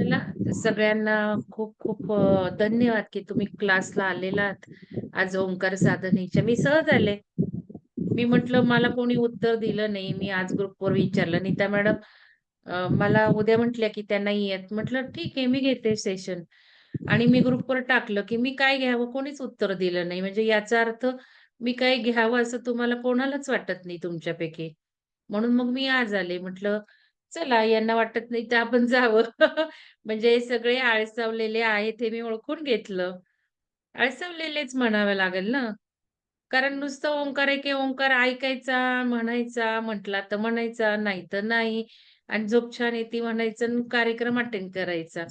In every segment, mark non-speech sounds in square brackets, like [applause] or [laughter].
आपल्याला सगळ्यांना खूप खूप धन्यवाद की तुम्ही क्लासला आलेलात. आज ओंकार साधनेच्या. मी सहज आले. मी म्हटलं मला कोणी उत्तर दिलं नाही. मी आज ग्रुपवर विचारलं. नीता मॅडम मला उद्या म्हटल्या की त्या नाही येत. म्हटलं ठीक आहे मी घेते सेशन आणि मी ग्रुपवर टाकलं की मी काय घ्यावं कोणीच उत्तर दिलं नाही. म्हणजे याचा अर्थ मी काय घ्यावं असं तुम्हाला कोणालाच वाटत नाही तुमच्यापैकी. म्हणून मग मी आज आले. म्हटलं चला यांना वाटत नाही तर आपण जावं. [laughs] म्हणजे सगळे आळसावलेले आहेत हे मी ओळखून घेतलं. आळसावलेलेच म्हणावं लागेल ना. कारण नुसतं ओंकार आहे की ओंकार ऐकायचा, म्हणायचा, म्हटला तर म्हणायचा, नाही तर नाही. आणि झोप छान येते म्हणायचं आणि कार्यक्रम अटेंड करायचा.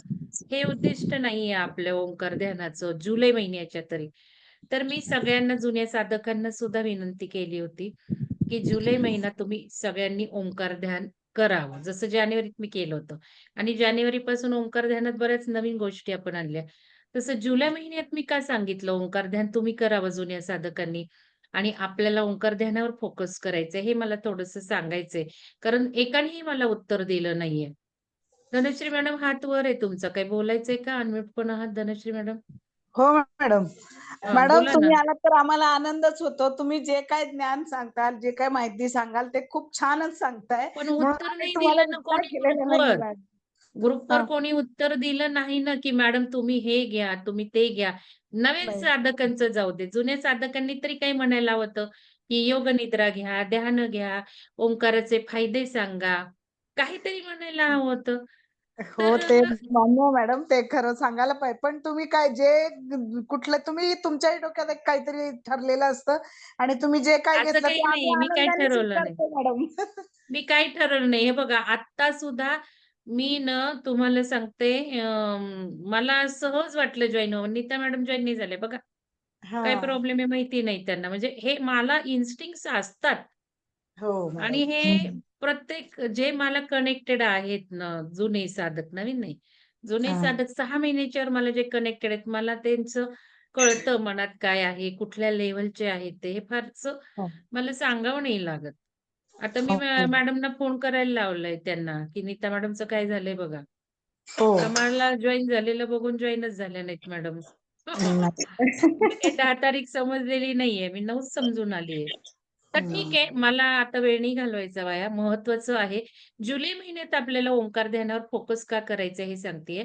हे उद्दिष्ट नाहीये आपल्या ओंकार ध्यानाचं जुलै महिन्याच्या तरी. तर मी सगळ्यांना जुन्या साधकांना सुद्धा विनंती केली होती, की जुलै महिना तुम्ही सगळ्यांनी ओंकार ध्यान करावं. जसं जानेवारीत मी केलं होतं आणि जानेवारीपासून ओंकार ध्यानात बऱ्याच नवीन गोष्टी आपण आणल्या. तसं जुलै महिन्यात मी का सांगितलं ओंकार ध्यान तुम्ही करावं जुन्या साधकांनी आणि आपल्याला ओंकार ध्यानावर फोकस करायचंय हे मला थोडस सांगायचंय. कारण एकानेही मला उत्तर दिलं नाहीये. धनश्री मॅडम हात वर आहे तुमचा. काही बोलायचंय का? अनम्यूट पण आहात धनश्री मॅडम? हो मॅडम. मॅडम. तुम्ही आलात तर आम्हाला आनंदच होतो. तुम्ही जे काही ज्ञान सांगताल, जे काही माहिती सांगाल ते खूप छानच सांगताय. पण उत्तर नाही दिलं ना कोणी ग्रुपवर. कोणी उत्तर दिलं नाही ना, की मॅडम तुम्ही हे घ्या, तुम्ही ते घ्या. नवीन. साधकांचं जाऊ दे. जुन्या साधकांनी तरी काही म्हणायला होतं, की योग निद्रा घ्या, ध्यान घ्या, ओंकाराचे फायदे सांगा. काहीतरी म्हणायला हवं होतं. हो, ते मान्य आहे मॅडम. ते खरं सांगायला पाहिजे. पण तुम्ही काय जे कुठलं तुम्ही तुमच्याही डोक्यात एक काहीतरी ठरलेलं असतं आणि तुम्ही जे काही असं घेतलं काही ते आम्ही नाही. मी काही आनंदाने ठरवलं नाही. स्वीकारतो मॅडम. [laughs] मी काही ठरवलं नाही. हे बघा आत्ता सुद्धा मी ना तुम्हाला सांगते अ, मला सहज वाटलं जॉइन व्हावं. नीता मॅडम जॉइन नाही झाल्या बघा. काय हां. प्रॉब्लेम आहे माहिती नाही त्यांना. म्हणजे हे मला इन्स्टिंक्ट्स असतात. हो आणि. हे. प्रत्येक जे मला कनेक्टेड आहेत ना, जुने साधक, नवीन नाही. जुने हां. साधक 6 महिन्याच्यावर मला जे कनेक्टेड आहेत, मला त्यांचं कळतं मनात काय आहे, कुठल्या लेव्हलचे आहेत ते. हे फारसं हो. मला सांगावं नाही लागत. आता मी हो, मॅ हो. मॅडमना फोन करायला लावलाय त्यांना, की नीता मॅडमचं काय झालंय बघा. हो. मला जॉइन झालेलं बघून जॉइनच झाल्या नाहीत मॅडम. नाही. [laughs] मी काही 10 तारीख समजलेली नाहीये. मी 9च समजून आलीये. तर ठीक. आहे. मला आता वेळ नाही घालवायचा वाया. महत्वाचं आहे, जुलै महिन्यात आपल्याला ओंकार ध्यानावर फोकस का करायचा हे सांगतेय.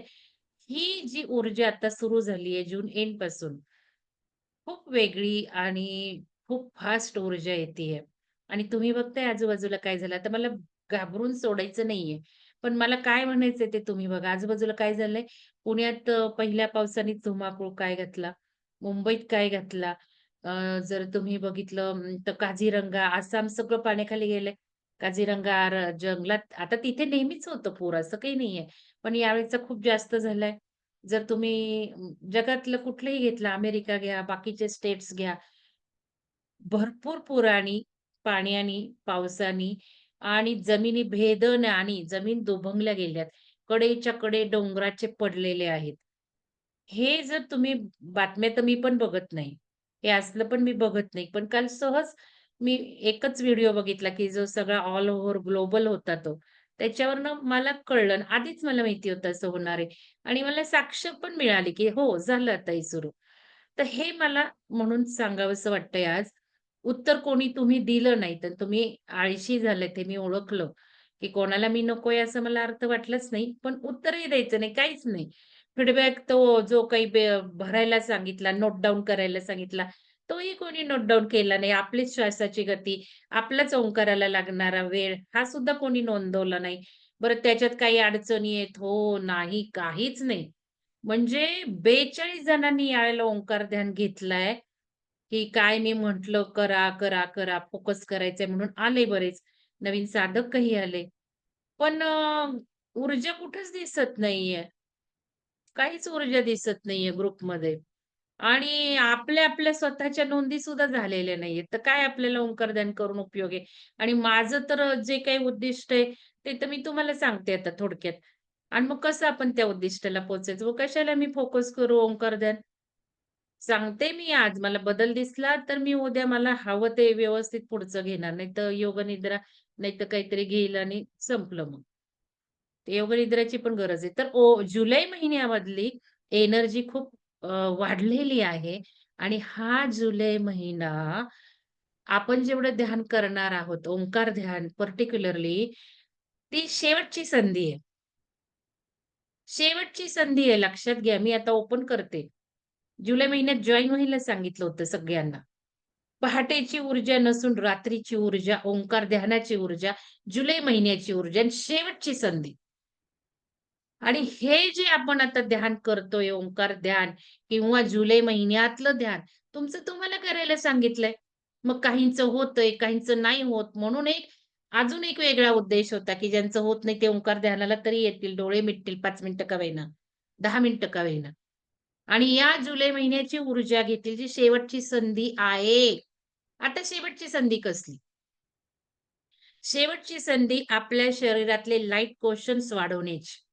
ही जी ऊर्जा आता सुरू झाली आहे जून एंडपासून खूप वेगळी आणि खूप फास्ट ऊर्जा येतीये आणि तुम्ही बघताय आजूबाजूला काय झालं. आता मला घाबरून सोडायचं नाहीये. पण मला काय म्हणायचंय ते तुम्ही बघा. आजूबाजूला काय झालंय? पुण्यात पहिल्या पावसाने धुमाकूळ काय घातला, मुंबईत काय घातला. अ, जर तुम्ही बघितलं अं, तर काझीरंगा, आसाम सगळं पाण्याखाली गेलंय. काझीरंगा र जंगलात आता तिथे नेहमीच होतं पूर असं काही नाहीये. पण यावेळेचा खूप जास्त झालाय. जर तुम्ही अं, जगातलं कुठलंही घेतलं, अमेरिका घ्या, बाकीचे स्टेट्स घ्या. भरपूर पुराणी, पाण्यानी, पावसानी आणि जमिनी भेदन आणि जमीन दुभंगल्या गेल्यात. कडेच्या कडे डोंगराचे पडलेले आहेत. हे जर तुम्ही बातम्या तर मी पण बघत नाही. हे असलं पण मी बघत नाही. पण काल सहज मी एकच व्हिडिओ बघितला, की जो सगळा ऑल ओव्हर ग्लोबल होता तो. त्याच्यावरनं मला कळलं आधीच मला माहिती होतं असं होणार आहे आणि मला साक्ष पण मिळाली, की हो झालं आता हे सुरू. तर हे मला म्हणून सांगावंसं वाटतंय आज. उत्तर कोणी तुम्ही दिलं नाही, तर तुम्ही आळशी झालेत ते मी ओळखलं, की कोणाला मी नकोय असं मला अर्थ वाटलाच नाही. पण उत्तरही द्यायचं नाही, काहीच नाही. फीडबॅक तो जो काही भरायला सांगितला, नोट डाऊन करायला सांगितला, तोही कोणी नोट डाऊन केला नाही. आपलीच श्वासाची गती, आपलाच ओंकाराला लागणारा वेळ, हा सुद्धा कोणी नोंदवला नाही. बरं त्याच्यात काही अडचणी आहेत? हो, नाही, काहीच नाही. म्हणजे 42 जणांनी यावेळेला ओंकार ध्यान घेतलाय, की काय मी म्हंटल करा, करा, करा, फोकस करायचंय म्हणून आले बरेच. नवीन साधक काही आले. पण ऊर्जा कुठंच दिसत नाहीये. काहीच ऊर्जा दिसत नाहीये ग्रुपमध्ये आणि आपल्या, आपल्या स्वतःच्या नोंदी सुद्धा झालेल्या नाहीयेत. तर काय आपल्याला ओंकार करून उपयोग आहे? आणि माझं तर जे काही उद्दिष्ट आहे, ते तर मी तुम्हाला सांगते आता थोडक्यात. आणि मग कसं आपण त्या उद्दिष्टाला पोहोचायचं? व कशाला मी फोकस करू ओंकार सांगते मी आज मला बदल दिसला, तर मी उद्या मला हवं ते व्यवस्थित पुढचं घेणार. नाहीतर योग निद्रा, नाहीतर काहीतरी घेईल आणि संपलं मग. ते पण गरज आहे. तर ओ जुलै महिन्यामधली एनर्जी खूप वाढलेली आहे आणि हा जुलै महिना आपण जेवढं ध्यान करणार आहोत, ओंकार ध्यान पर्टिक्युलरली ती शेवटची संधी आहे. शेवटची संधी आहे लक्षात घ्या. मी आता ओपन करते. जुलै महिन्यात जॉईन व्हायला सांगितलं होतं सगळ्यांना. पहाटेची ऊर्जा नसून रात्रीची ऊर्जा, ओंकार ध्यानाची ऊर्जा, जुलै महिन्याची ऊर्जा आणि शेवटची संधी. आणि हे जे आपण आता ध्यान करतोय, ओंकार ध्यान किंवा जुलै महिन्यातलं ध्यान, तुमचं तुम्हाला करायला सांगितलंय. मग काहींचं होतंय, काहींचं नाही होत. म्हणून एक अजून एक वेगळा उद्देश होता, की ज्यांचं होत नाही ते ओंकार ध्यानाला तरी येतील, डोळे मिटतील पाच मिनिटं का होईना, 10 मिनिटं का होईना. आणि या जुलै महिन्याची ऊर्जा घेतील, जी शेवटची संधी आहे. आता शेवटची संधी कसली? शेवटची संधी आपल्या शरीरातले लाइट क्वेश्चन्स वाढवण्याची.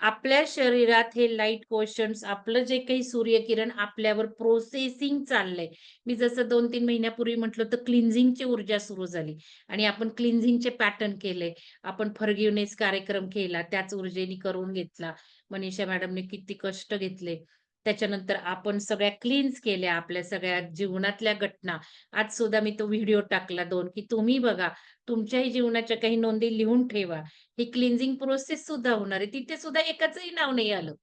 आपल्या शरीरात हे लाइट क्वेश्चन्स आपलं जे काही सूर्यकिरण आपल्यावर प्रोसेसिंग चाललंय. मी जसं 2-3 महिन्यापूर्वी म्हटलं तर क्लिन्झिंगची ऊर्जा सुरू झाली आणि आपण क्लिन्झिंगचे पॅटर्न केले. आपण फर्ग्युनेस कार्यक्रम केला. त्याच ऊर्जेने करून घेतला. मनीषा मॅडमने किती कष्ट घेतले. त्याच्यानंतर आपण सगळ्या क्लीन्स केल्या आपल्या सगळ्या जीवनातल्या घटना. आज सुद्धा मी तो व्हिडिओ टाकला दोन की तुम्ही बघा, तुमच्याही जीवनाच्या काही नोंदी लिहून ठेवा. ही क्लिन्झिंग प्रोसेस सुद्धा होणार आहे. तिथे सुद्धा एकाचही नाव नाही आलं.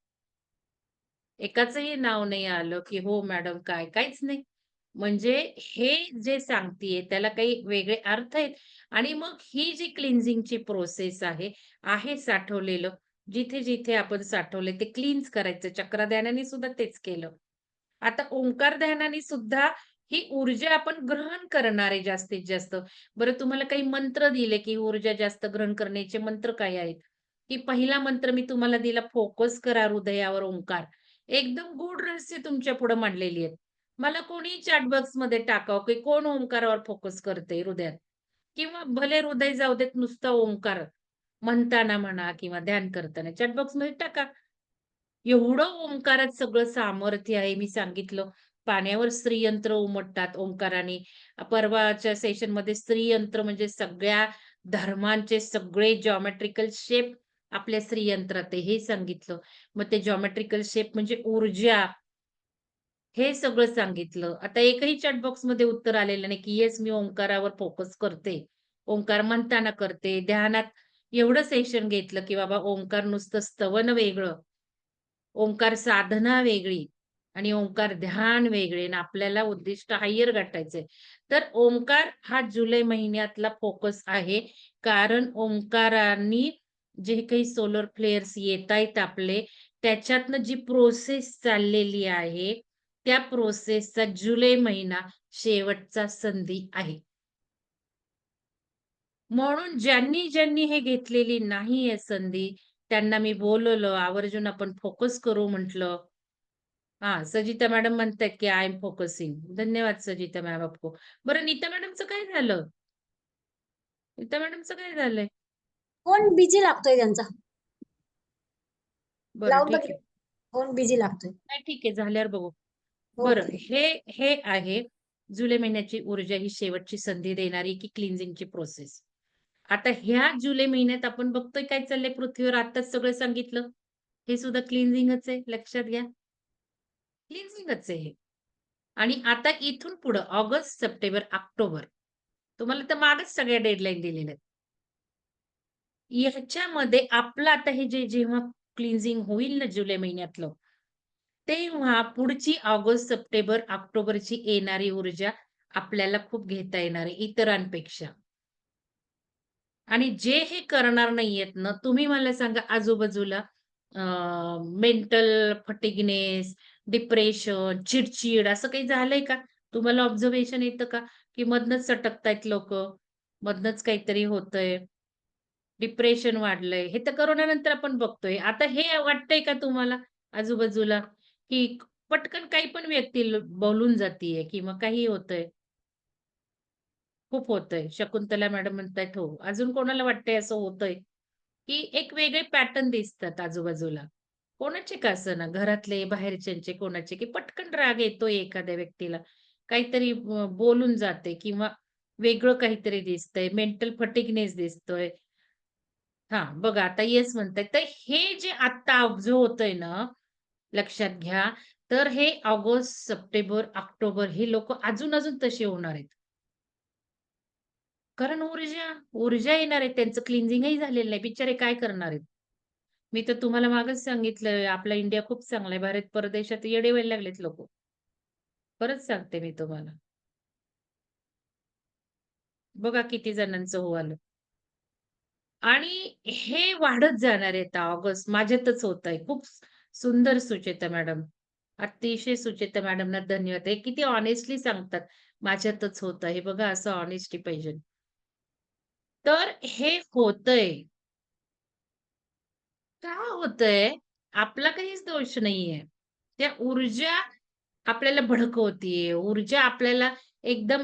एकाचही नाव नाही आलं, की "हो मॅडम काय?" काहीच नाही. म्हणजे हे जे सांगतीये त्याला काही वेगळे अर्थ आहेत आणि मग ही जी क्लिन्झिंगची प्रोसेस आहे, आहे साठवलेलं. जिथे-जिथे आपण साठवले ते क्लीन्स करायचं. चक्र ध्यानाने सुद्धा तेच केलं. आता ओंकार ध्यानाने सुद्धा ही ऊर्जा आपण ग्रहण करणार आहे जास्तीत जास्त. बरं तुम्हाला काही मंत्र दिले, की ऊर्जा जास्त ग्रहण करण्याचे मंत्र काय आहेत? की पहिला मंत्र मी तुम्हाला दिला फोकस करा हृदयावर ओंकार. एकदम गूढ रहस्य तुमच्यापुढे मांडलेली आहेत. मला कोणी चॅटमध्ये टाकावं, की कोण ओंकारावर फोकस करते हृदयात किंवा भले हृदय जाऊ देत नुसता ओंकार म्हणताना म्हणा किंवा ध्यान करताना चॅटबॉक्स बॉक्समध्ये टाका. एवढं ओंकारात सगळं सामर्थ्य आहे. मी सांगितलं पाण्यावर स्त्रीयंत्र उमटतात ओंकाराने. परवाच्या सेशनमध्ये स्त्रीयंत्र म्हणजे सगळ्या धर्मांचे सगळे जॉमेट्रिकल शेप आपल्या स्त्रीयंत्रात हे सांगितलं. मग ते जॉमेट्रिकल शेप म्हणजे ऊर्जा. हे सगळं सांगितलं. आता एकही चॅटबॉक्समध्ये उत्तर आलेलं नाही, की येस मी ओंकारावर फोकस करते. ओंकार म्हणताना करते. ध्यानात एवढं सेशन घेतलं, की बाबा ओंकार नुसतं स्तवन वेगळं, ओंकार साधना वेगळी आणि ओंकार ध्यान वेगळे आणि आपल्याला उद्दिष्ट हायर गाठायचंय. तर ओंकार हा जुलै महिन्यातला फोकस आहे. कारण ओंकारांनी जे काही सोलर फ्लेअर्स येतायत आपले, त्याच्यातनं जी प्रोसेस चाललेली आहे, त्या प्रोसेसचा जुलै महिना शेवटचा संधी आहे. म्हणून ज्यांनी, ज्यांनी हे घेतलेली नाहीये संधी, त्यांना मी बोलवलं, आवर्जून आपण फोकस करू म्हटलं. हां, सजिता मॅडम म्हणतायत, की आय एम फोकसिंग. धन्यवाद सजिता मॅम आपको. बरं नीता मॅडमचं काय झालं? नीता मॅडमचं काय झालंय? फोन बिझी लागतोय त्यांचा. बरं ठीक आहे. फोन बिझी लागतोय. नाही ठीक आहे, झाल्यावर बघू. बरं हे, हे आहे जुलै महिन्याची ऊर्जा ही शेवटची संधी देणारी की क्लिन्झिंगची प्रोसेस. आता ह्या जुलै महिन्यात आपण बघतोय काय चाललंय पृथ्वीवर आताच सगळं सांगितलं. हे सुद्धा क्लिन्झिंगच आहे लक्षात घ्या. क्लिन्झिंगच आहे हे. आणि आता इथून पुढं ऑगस्ट, सप्टेंबर, ऑक्टोबर तुम्हाला तर मागच सगळ्या डेडलाईन दिलेल्या आहेत. ह्याच्यामध्ये आपलं आता हे जे जेव्हा क्लिन्झिंग होईल ना जुलै महिन्यातलं, तेव्हा पुढची ऑगस्ट, सप्टेंबर, ऑक्टोबरची येणारी ऊर्जा आपल्याला खूप घेता येणार आहे इतरांपेक्षा. आणि जे हे करणार नाहीयेत ना, तुम्ही मला सांगा आजूबाजूला मेंटल फटिगनेस, डिप्रेशन, चिडचिड असं काही झालंय का? तुम्हाला ऑब्झर्वेशन येतं का? की मधनच सटकतायत लोक मधनच काहीतरी होतंय. डिप्रेशन वाढलंय. हे तर कोरोनानंतर आपण बघतोय. आता हे वाटतंय का तुम्हाला आजूबाजूला, की पटकन काही पण व्यक्ती बोलून जातीये किंवा काहीही होतंय? खूप होतंय. शकुंतला मॅडम म्हणताय हो. अजून कोणाला वाटतंय असं होतंय? की एक वेगळे पॅटर्न दिसतात आजूबाजूला. कोणाचे का असेना, घरातले, बाहेरच्यांचे कोणाचे, की पटकन राग येतोय एखाद्या व्यक्तीला. काहीतरी बोलून जाते किंवा वेगळं काहीतरी दिसतंय, मेंटल फटिकनेस दिसतोय. हा बघा आता येस म्हणताय. तर हे जे आता जो होतंय ना, लक्षात घ्या. तर हे ऑगस्ट, सप्टेंबर, ऑक्टोबर हे लोक अजून-अजून तसे होणार आहेत. कारण ऊर्जा, ऊर्जा येणार आहे. त्यांचं क्लिन्झिंगही झालेलं नाही. बिचारे काय करणार आहेत? मी तर तुम्हाला मागच सांगितलं, आपला इंडिया खूप चांगला आहे. भारत परदेशात येडे व्हायला लागलेत लोक परत सांगते मी तुम्हाला. बघा किती जणांचं हो आलं. आणि हे वाढत जाणार आहे आता ऑगस्ट माझ्यातच होत आहे खूप सुंदर सुचेता मॅडम. अतिशय सुचेता मॅडमना धन्यवाद. हे किती ऑनेस्टली सांगतात. माझ्यातच होत आहे बघा असं ऑनेस्टी पाहिजे. तर हे होतंय. का होतंय? आपला काहीच दोष नाहीये. त्या ऊर्जा आपल्याला भडकवतीये. ऊर्जा आपल्याला एकदम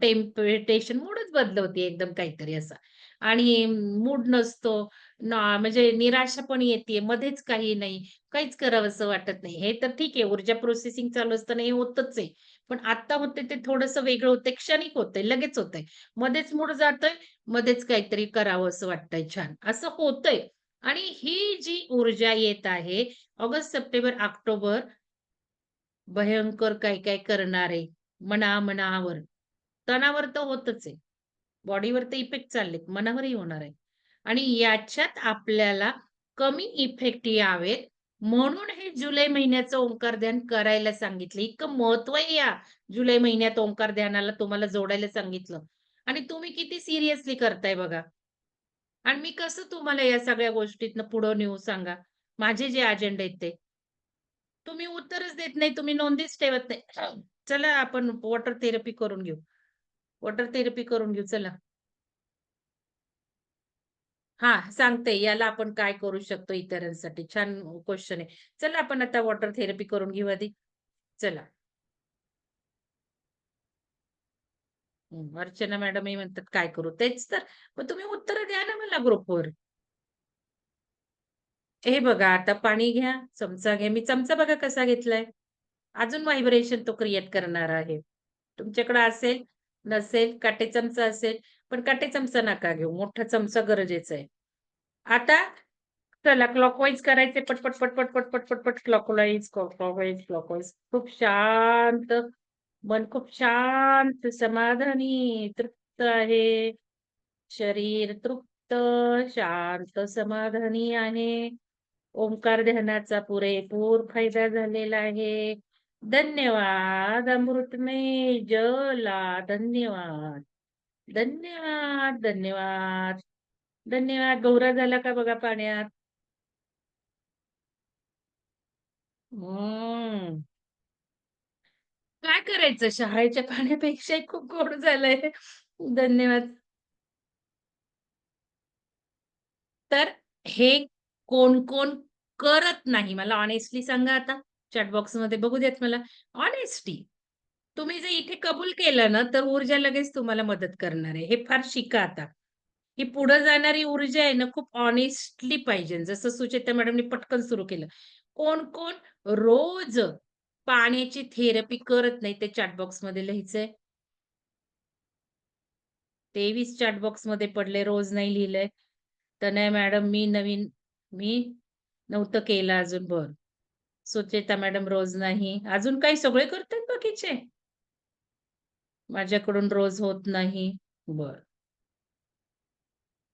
टेम्परेटेशन मूडच बदलवते एकदम काहीतरी असा. आणि मूड नसतो. म्हणजे निराशा पण येते. मध्येच काही नाही. काहीच करावसं वाटत नाही. हे तर ठीक आहे. ऊर्जा प्रोसेसिंग चालू असताना हे होतच आहे. पण आता होते ते थोडंसं वेगळं होतंय. क्षणिक होतंय. लगेच होतंय. मध्येच मूड जातोय. मध्येच काहीतरी करावंसं वाटतंय छान. असं होतंय. आणि ही जी ऊर्जा येत आहे ऑगस्ट, सप्टेंबर, ऑक्टोबर भयंकर काय-काय करणार आहे. मना-मनावर. तणावर तर होतच आहे. बॉडीवर तर इफेक्ट चाललेत. मनावरही होणार आहे. आणि याच्यात आपल्याला कमी इफेक्ट यावेत म्हणून हे जुलै महिन्याचं ओंकार ध्यान करायला सांगितलं. इतकं महत्त्व या जुलै महिन्यात ओंकार ध्यानाला तुम्हाला जोडायला सांगितलं. आणि तुम्ही किती सिरियसली करताय बघा. आणि मी कसं तुम्हाला या सगळ्या गोष्टीतनं पुढं नेऊ सांगा? माझे जे अजेंडे आहेत ते. तुम्ही उत्तरच देत नाही. तुम्ही नोंदीच ठेवत नाही. चला आपण वॉटर थेरपी करून घेऊ. वॉटर थेरपी करून घेऊ चला. हा सांगते याला आपण काय करू शकतो इतरांसाठी. छान क्वेश्चन आहे. चला आपण आता वॉटर थेरपी करून घेऊ आधी. चला. अर्चना अर्चना मॅडमही म्हणतात काय करू? तेच तर. मग तुम्ही उत्तर द्या ना मला ग्रुपवर. हे बघा आता पाणी घ्या, चमचा घ्या. मी चमचा बघा कसा घेतलाय. अजून व्हायब्रेशन तो क्रिएट करणार आहे. तुमच्याकडे असेल, नसेल, काटे चमचा असेल, पण काटे चमचा नका घेऊ. मोठा चमचा गरजेचा आहे. आता चला क्लॉकवाईज करायचे पटपट, पटपट, पटपट, पटपट क्लॉकवाईज, क्लॉकवाईज, क्लॉकवाईज. खूप शांत, मन खूप शांत, समाधानी, तृप्त आहे. शरीर तृप्त, शांत, समाधानी आहे. ओंकार ध्यानाचा पुरेपूर फायदा झालेला आहे. धन्यवाद. अमृतमय जला धन्यवाद. धन्यवाद, धन्यवाद. धन्यवाद. गौरा झाला का बघा पाण्यात. हम्म. काय करायचं शाळेच्या पाण्यापेक्षा खूप गोड झालंय. धन्यवाद. तर हे कोण-कोण करत नाही मला ऑनेस्टली सांगा आता. चॅट बॉक्समध्ये बघू द्यात मला. ऑनेस्टी तुम्ही जर इथे कबूल केलं ना, तर ऊर्जा लगेच तुम्हाला मदत करणार आहे. हे फार शिका आता. ही पुढे जाणारी ऊर्जा आहे ना, खूप ऑनेस्टली पाहिजे. जसं सुचेता मॅडमनी पटकन सुरू केलं. कोण-कोण रोज पाण्याची थेरपी करत नाही ते चॅट बॉक्समध्ये लिहायचंय. 23 चॅट बॉक्समध्ये पडले, रोज नाही लिहिलंय. नाही मॅडम मी नवीन मी नव्हतं केलं अजून. भर सुचेता मॅडम रोज नाही. अजून काही सगळे करतात बाकीचे? माझ्याकडून रोज होत नाही. बर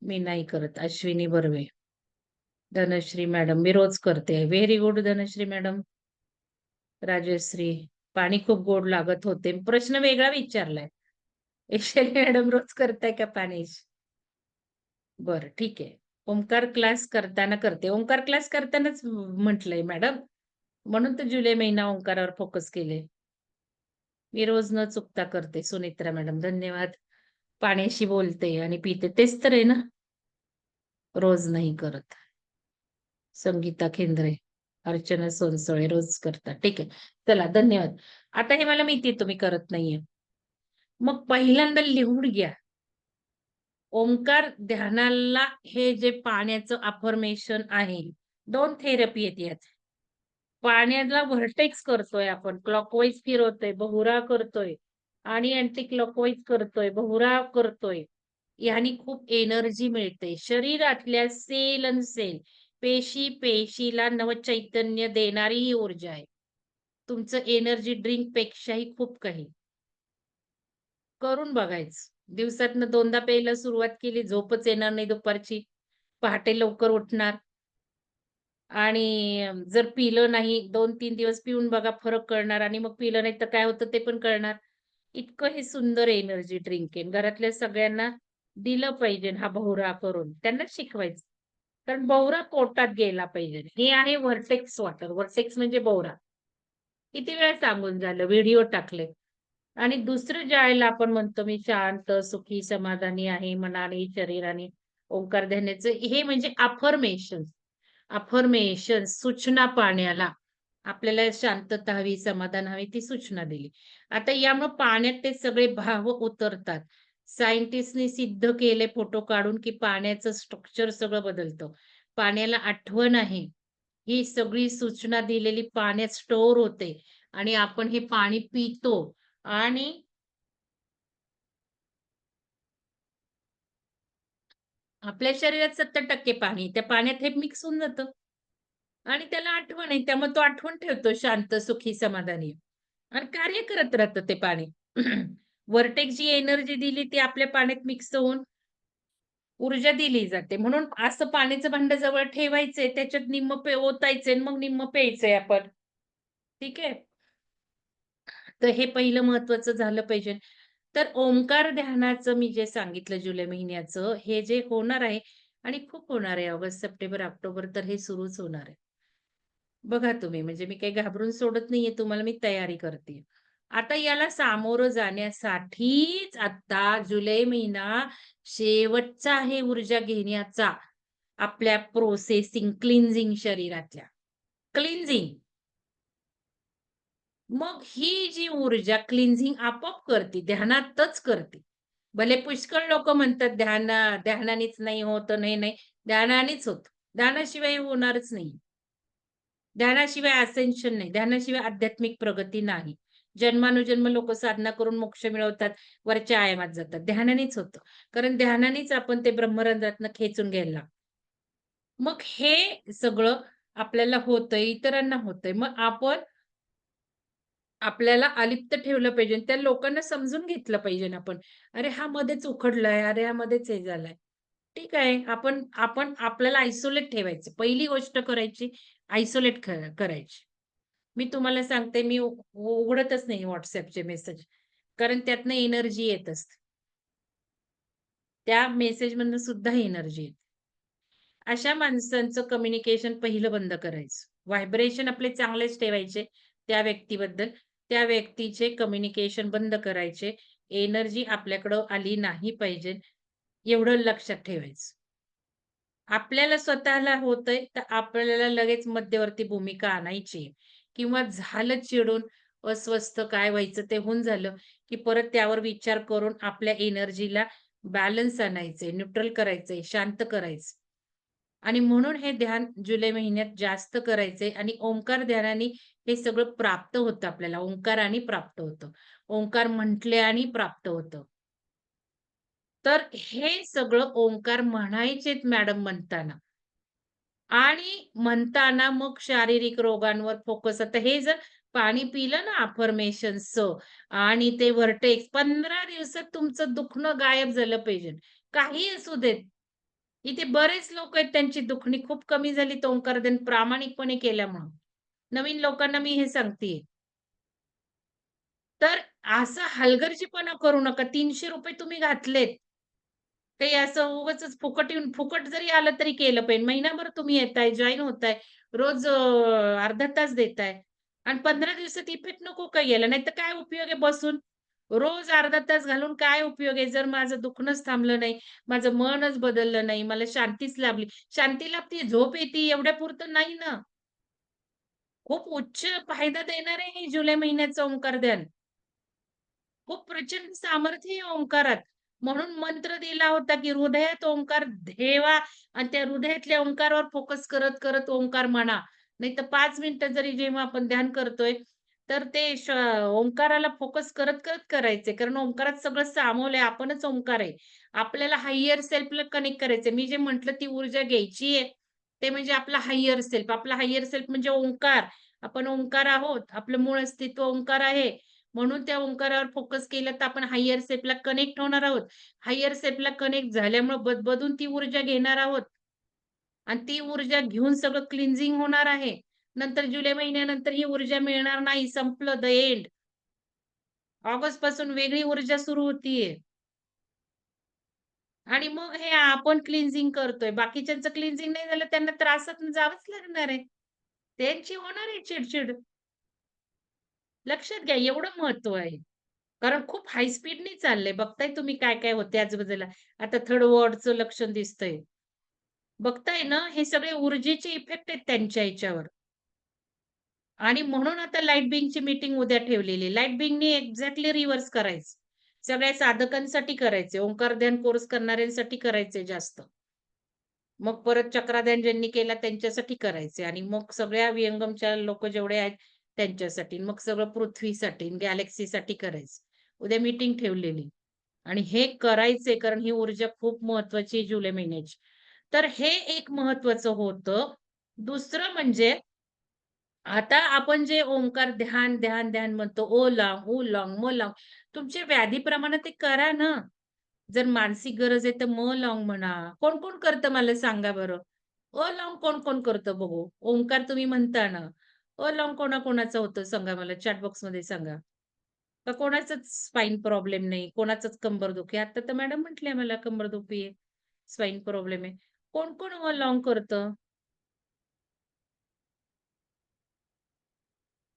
मी नाही करत. अश्विनी बर्वे. धनश्री मॅडम मी रोज करते. Very good Dhanashree madam. Rajashree. पाणी खूप गोड लागत होते. प्रश्न वेगळा विचारलाय. वैशाली मॅडम रोज करताय का पाणी? बर ठीक आहे. ओंकार क्लास करताना करते. ओंकार क्लास करतानाच म्हटलंय मॅडम. म्हणून तर जुलै महिना ओंकारावर फोकस केले. मी रोज न चुकता करते. सुनित्रा मॅडम धन्यवाद. पाण्याशी बोलते आणि पिते. तेच तर आहे ना. रोज नाही करत. संगीता खेंद्रे अर्चना सोनसोळे रोज करतात. ठीक आहे. चला धन्यवाद. आता हे मला माहिती तुम्ही करत नाहीये. मग पहिल्यांदा लिहून घ्या. ओंकार ध्यानाला हे जे पाण्याचं अफॉर्मेशन आहे. दोन थेरपी आहेत यात. पाण्याला व्हर्टेक्स करतोय आपण, क्लॉकवाईज फिरवतोय, बहुरा करतोय आणि अँटी क्लॉकवाईज करतोय, बहुरा करतोय. याने खूप एनर्जी मिळते. शरीरातल्या सेल अन सेल, पेशी पेशीला नवचैतन्य देणारी ही ऊर्जा आहे. तुमचं एनर्जी ड्रिंक पेक्षाही खूप काही. करून बघायचं. दिवसातनं दोनदा प्यायला सुरुवात केली, झोपच येणार नाही दुपारची. पहाटे लवकर उठणार. आणि जर पिलं नाही 2-3 दिवस पिऊन बघा फरक कळणार आणि मग पिलं नाही तर काय होतं ते पण कळणार. इतकं हे सुंदर एनर्जी ड्रिंक आहे. घरातल्या सगळ्यांना दिलं पाहिजे हा भोवरा करून. त्यांना शिकवायचं. कारण बौरा कोटात गेला पाहिजे. हे आहे व्हर्टेक्स वॉटर. व्हर्टेक्स म्हणजे बौरा किती वेळा सांगून झालं, व्हिडिओ टाकले. आणि दुसरं ज्यावेळेला आपण म्हणतो मी शांत, सुखी, समाधानी आहे मनाने, शरीराने, ओंकार ध्यानाचं हे म्हणजे अफर्मेशन अफर्मेशन सूचना पाण्याला. आपल्याला शांतता हवी, समाधान हवी ती सूचना दिली. आता यामुळे पाण्यात ते सगळे भाव उतरतात. सायंटिस्टनी सिद्ध केले फोटो काढून, की पाण्याचं स्ट्रक्चर सगळं बदलतं. पाण्याला आठवण आहे. ही सगळी सूचना दिलेली पाण्यात स्टोअर होते आणि आपण हे पाणी पितो आणि आपल्या शरीरात 70% पाणी त्या पाण्यात हे मिक्स होऊन जातं. आणि त्याला आठवण आहे. त्यामुळे तो आठवण ठेवतो शांत, सुखी, समाधानी. आणि कार्य करत राहतं ते पाणी. व्हर्टेक्स जी एनर्जी दिली ती आपल्या पाण्यात मिक्स होऊन ऊर्जा दिली जाते. म्हणून असं पाण्याचं भांड जवळ ठेवायचंय, त्याच्यात निम्म पे ओतायचंय मग निम्म प्यायचंय आपण. ठीक आहे? तर हे पहिलं महत्वाचं झालं पाहिजे. तर ओंकार ध्यानाचं मी जे सांगितलं जुलै महिन्याचं, हे जे होणार आहे आणि खूप होणार आहे ऑगस्ट, सप्टेंबर, ऑक्टोबर तर हे सुरूच होणार आहे. बघा तुम्ही म्हणजे मी काही घाबरून सोडत नाहीये तुम्हाला, मी तयारी करते आता याला सामोरं जाण्यासाठीच आता जुलै महिना शेवटचा आहे ऊर्जा घेण्याचा. आपल्या प्रोसेसिंग, क्लिन्झिंग शरीरातल्या. क्लिन्झिंग. मग ही जी ऊर्जा क्लिन्झिंग आपोआप करते, ध्यानातच करते. भले पुष्कळ लोक म्हणतात ध्यान ध्यानानेच नाही होत, नाही, नाही. ध्यानानेच होत ध्यानाशिवाय होणारच नाही. ध्यानाशिवाय असेन्शन नाही. ध्यानाशिवाय आध्यात्मिक प्रगती नाही. जन्मानुजन्म लोक साधना करून मोक्ष मिळवतात, वरच्या आयामात जातात. ध्यानानेच होतं. कारण ध्यानानेच आपण ते ब्रह्मरंध्रातनं खेचून घ्यायला लागतो. मग हे सगळं आपल्याला होतंय, इतरांना होतंय. मग आपण आपल्याला अलिप्त ठेवलं पाहिजे. त्या लोकांना समजून घेतलं पाहिजे आपण. अरे हा मध्येच उखडलाय, अरे हा मध्येच हे झालंय. ठीक आहे. आपण आपण आपल्याला आयसोलेट ठेवायचं. पहिली गोष्ट करायची आयसोलेट करायची. मी तुम्हाला सांगते मी उघडतच नाही व्हॉट्सअपचे मेसेज. कारण त्यातनं एनर्जी येत असते. त्या मेसेजमधनं सुद्धा एनर्जी येते. अशा माणसांचं कम्युनिकेशन पहिलं बंद करायचं. व्हायब्रेशन आपले चांगलेच ठेवायचे त्या व्यक्तीबद्दल. त्या व्यक्तीचे कम्युनिकेशन बंद करायचे. एनर्जी आपल्याकडं आली नाही पाहिजे, एवढं लक्षात ठेवायचं. आपल्याला स्वतःला होतंय, तर आपल्याला लगेच मध्यवर्ती भूमिका आणायची किंवा झालं चिडून, अस्वस्थ काय व्हायचं ते होऊन झालं, की परत त्यावर विचार करून आपल्या एनर्जीला बॅलन्स आणायचंय, न्यूट्रल करायचंय, शांत करायचं. आणि म्हणून हे ध्यान जुलै महिन्यात जास्त करायचंय आणि ओंकार ध्यानाने हे सगळं प्राप्त होतं आपल्याला. ओंकाराने प्राप्त होतं. ओंकार म्हटल्याने प्राप्त होतं. तर हे सगळं ओंकार म्हणायचेत मॅडम म्हणताना. आणि म्हणताना मग शारीरिक रोगांवर फोकस. आता हे जर पाणी पिलं ना अफर्मेशन्सचं आणि ते व्हर्टेक्स 15 दिवसात तुमचं दुखणं गायब झालं पाहिजे. काही असू देत. इथे बरेच लोक आहेत त्यांची दुखणी खूप कमी झाली तोंकार देन प्रामाणिकपणे प्रामाणिकपणे केल्यामुळं. नवीन लोकांना मी हे सांगते तर असं हलगर्जीपणा करू नका. ₹300 तुम्ही घातलेत. काही असं उगाच फुकट येऊन फुकट जरी आलं तरी केलं पाहिजे. महिनाभर तुम्ही येताय, जॉईन होताय. रोज अर्धा तास देताय आणि 15 दिवसात इफेक्ट नको का यायला? नाहीतर काय उपयोग आहे बसून? रोज अर्धा तास घालून काय उपयोग आहे? जर माझं दुखणंच थांबलं नाही, माझं मनच बदललं नाही, मला शांतीच लाभली. शांती लाभती झोप येते एवढ्यापुरतं नाही ना. खूप उच्च फायदा देणार आहे हे जुलै महिन्याचं ओंकार ध्यान. खूप प्रचंड सामर्थ्य आहे ओंकारात. म्हणून मंत्र दिला होता, की हृदयात ओंकार धेवा आणि त्या हृदयातल्या ओंकारावर फोकस करत, करत ओंकार म्हणा. नाही तर पाच मिनिटं जरी जेव्हा आपण ध्यान करतोय, तर ते ओंकाराला फोकस करत, करत करायचे कारण ओंकारात सगळं सामावलंय. आपणच ओंकार आहे. आपल्याला हायर सेल्फला कनेक्ट करायचंय. मी जे म्हंटल ती ऊर्जा घ्यायची आहे, ते म्हणजे आपला हायर सेल्फ. आपला हायर सेल्फ म्हणजे ओंकार. आपण ओंकार आहोत. आपलं मूळ अस्तित्व ओंकार आहे. म्हणून त्या ओंकारावर फोकस केलं तर आपण हायर सेपला कनेक्ट होणार आहोत. हायर सेपला कनेक्ट झाल्यामुळे बदबदून ती ऊर्जा घेणार आहोत. आणि ती ऊर्जा घेऊन सगळं क्लिन्झिंग होणार आहे. नंतर जुलै महिन्यानंतर ही ऊर्जा मिळणार नाही. संपलं द एंड. ऑगस्टपासून वेगळी ऊर्जा सुरू होतीये. आणि मग हे आपण क्लिन्झिंग करतोय. बाकीच्यांचं क्लिन्झिंग नाही झालं त्यांना त्रासात जावंच लागणार आहे. त्यांची होणार आहे चिडचिड लक्षात घ्या एवढं महत्त्व आहे. कारण खूप हाय स्पीडने चाललंय. बघताय तुम्ही काय-काय होते आजूबाजूला. आता थर्ड वॉर्डचं लक्षण दिसतंय. बघताय ना, हे सगळे ऊर्जेचे इफेक्ट आहेत त्यांच्या याच्यावर आणि म्हणून आता लाइट बिंगची मीटिंग उद्या ठेवलेली लाइट बिंगनी एक्झॅक्टली रिव्हर्स करायचं. सगळ्या साधकांसाठी करायचे. ओंकार ध्यान कोर्स करणाऱ्यांसाठी करायचे जास्त. मग परत चक्राध्यान ज्यांनी केला त्यांच्यासाठी करायचे आणि मग सगळ्या वियंगमच्या लोक जेवढे आहेत त्यांच्यासाठी. मग सगळं पृथ्वीसाठी, गॅलेक्सीसाठी करायचं. उद्या मीटिंग ठेवलेली. आणि हे करायचंय कारण ही ऊर्जा खूप महत्वाची आहे जुलै महिन्याची. तर हे एक महत्वाचं होतं. दुसरं म्हणजे आता आपण जे ओंकार ध्यान, ध्यान, ध्यान म्हणतो ओ लांग, ऊ लांग, म लांग. तुमच्या व्याधीप्रमाणे ते करा ना. जर मानसिक गरज आहे तर म लाँग म्हणा. कोण-कोण करतं मला सांगा बरं? अ लाँग कोण-कोण करतं बघू? ओंकार तुम्ही म्हणता ना. अ कोणा कोणाकोणाचं होतं सांगा मला चॅट बॉक्समध्ये सांगा. का कोणाचंच स्पाइन प्रॉब्लेम नाही, कोणाचंच कंबरदुखी. आता तर मॅडम म्हटल्या मला कंबरदुखी आहे, स्पाईन प्रॉब्लेम आहे. कोण-कोण हो अ लाँग करतं?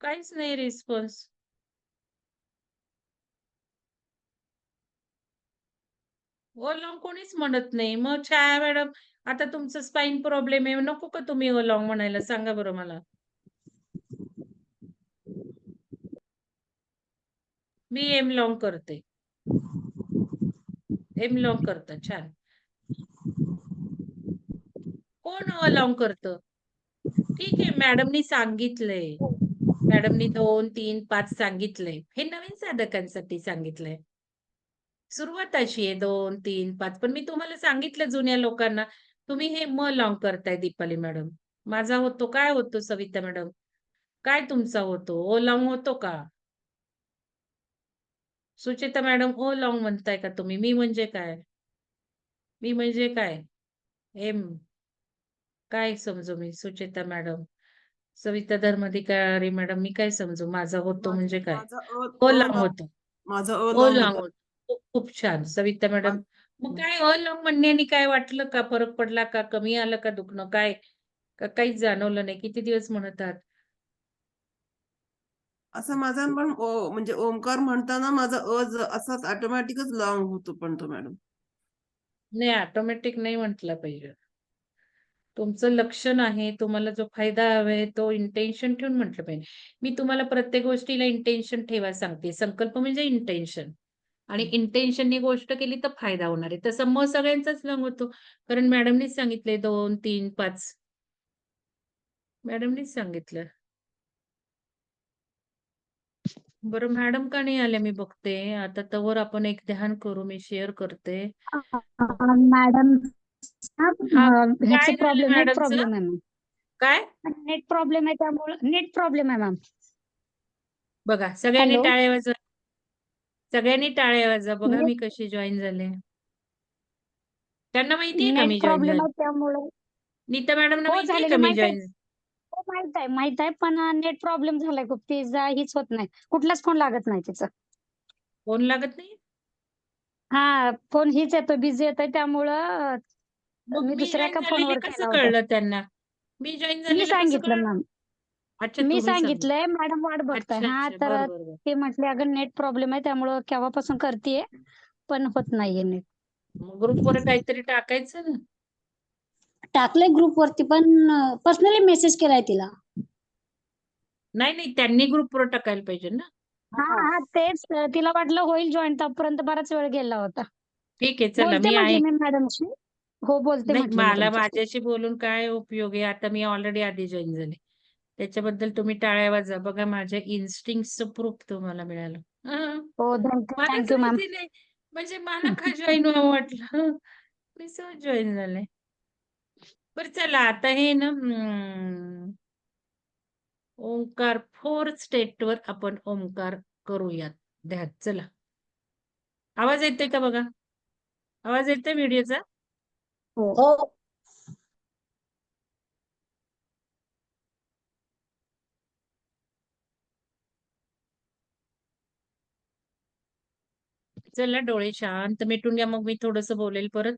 काहीच नाही रिस्पॉन्स. ओ हो कोणीच म्हणत नाही. मग छाया मॅडम आता तुमचं स्पाईन प्रॉब्लेम आहे. नको का तुम्ही हो ओ म्हणायला सांगा बरं मला? मी एम लॉन्ग करते. एम लॉन्ग करत छान. कोण अ लाँग करतं? ठीक आहे मॅडमनी सांगितलंय. मॅडमनी 2, 3, 5 सांगितलंय. हे नवीन साधकांसाठी सांगितलंय. सुरुवात अशी आहे 2, 3, 5 पण मी तुम्हाला सांगितलं जुन्या लोकांना, तुम्ही हे म लाँग करताय दीपाली मॅडम. माझा होतो, काय होतो सविता मॅडम? काय तुमचा होतो? ओ लाँग होतो का? सुचेता मॅडम ओ लाँग म्हणताय का तुम्ही? मी म्हणजे काय? मी म्हणजे काय? एम. काय समजू मी? सुचेता मॅडम, सविता धर्माधिकारी मॅडम मी काय समजू? माझा होतो म्हणजे काय? ओ लाँग होतो. माझं ओ लाँग होतं. खूप छान. सविता मॅडम, मग. काय अ लाँग म्हणण्याने काय वाटलं का? फरक पडला का? कमी आलं का दुखणं? काय? का काहीच जाणवलं नाही? किती दिवस म्हणत आहात? असं माझा पण म्हणजे ओंकार म्हणताना माझा अ ज असाच ऑटोमॅटिकच लाँग होतो पण तो मॅडम. नाही ऑटोमॅटिक नाही म्हटला पाहिजे. तुमचं लक्षण आहे, तुम्हाला जो फायदा हवा आहे तो इंटेन्शन ठेवून म्हटलं पाहिजे. मी तुम्हाला प्रत्येक गोष्टीला इंटेन्शन ठेवायला सांगते. संकल्प म्हणजे इंटेन्शन. आणि हं. इंटेन्शननी गोष्ट केली तर फायदा होणार आहे. तसं मग सगळ्यांचाच लाँग होतो. कारण मॅडमनीच सांगितलंय 2, 3, 5. मॅडमनीच सांगितलं. बरं मॅडम का नाही आल्या मी बघते. आता तोवर आपण एक ध्यान करू. मी शेअर करते. मॅडम हां, काय झालं प्रॉब्लेम नेट मॅडमचं? प्रॉब्लेम आहे मॅम. काय? नेट प्रॉब्लेम आहे त्यामुळे नेट प्रॉब्लेम आहे मॅम. बघा सगळ्यांनी हॅलो. टाळ्या वाजवा. सगळ्यांनी टाळ्या वाजवा. बघा मी कशी जॉइन झाले. त्यांना माहिती आहे का नेट मी प्रॉब्लेम झाले? आहे त्यामुळे नीता मॅडमना हो माहिती आहे का मी माहीत आहे. जॉइन हो माहीत आहे, माहीत आहे. पण नेट प्रॉब्लेम झालाय खूप. तिचा हीच होत नाही. कुठलाच फोन लागत नाही तिचा. फोन लागत नाही? हां, फोन हीच येतो बिझी येतोय त्यामुळं मग मी मी दुसऱ्या एका झालेले फोनवर कसं केला होता. कळलं त्यांना? मी जॉइन मी झालेलं कसं सांगितलं कळलं? मॅम. अच्छा मी तुम्ही सांगितलं. सांगितलंय मॅडम वाट बघताय. अच्छा, हां, अच्छा. तर बरं, बरं, बरं. ते म्हटले अगं नेट प्रॉब्लेम आहे त्यामुळं केव्हापासून करतीये, पण होत नाहीये नेट. मग ग्रुपवर काहीतरी टाकायचं ना. टाकलंय ग्रुपवरती पण पर्सनली मेसेज केलाय तिला. नाही, नाही त्यांनी ग्रुपवर टाकायला पाहिजे ना. हां, हां. तेच तिला वाटलं होईल जॉइन तोपर्यंत बराच वेळ गेला होता. ठीक आहे चला बोलते मी म्हटली आहे. मी मॅडमशी. हो, बोलते नाही म्हटली मी मला. माझ्याशी बोलून काय उपयोग आहे? आता मी ऑलरेडी आधी जॉइन झाले. त्याच्याबद्दल तुम्ही टाळ्या वाजवा. बघा माझ्या इन्स्टिंक्टचं प्रूफ तुम्हाला मिळालं. हां. हो, मॅम. म्हणजे मला का जॉईन व्हावं वाटलं? मी सहज जॉईन झाले. बरं चला आता हे ना ओंकार 4th स्टेटवर आपण ओंकार करूयात ध्यान. चला. आवाज येतोय का बघा? आवाज येतोय व्हिडिओचा? हो. चला डोळे शांत मिटून घ्या. मग मी थोडंसं बोलेल परत.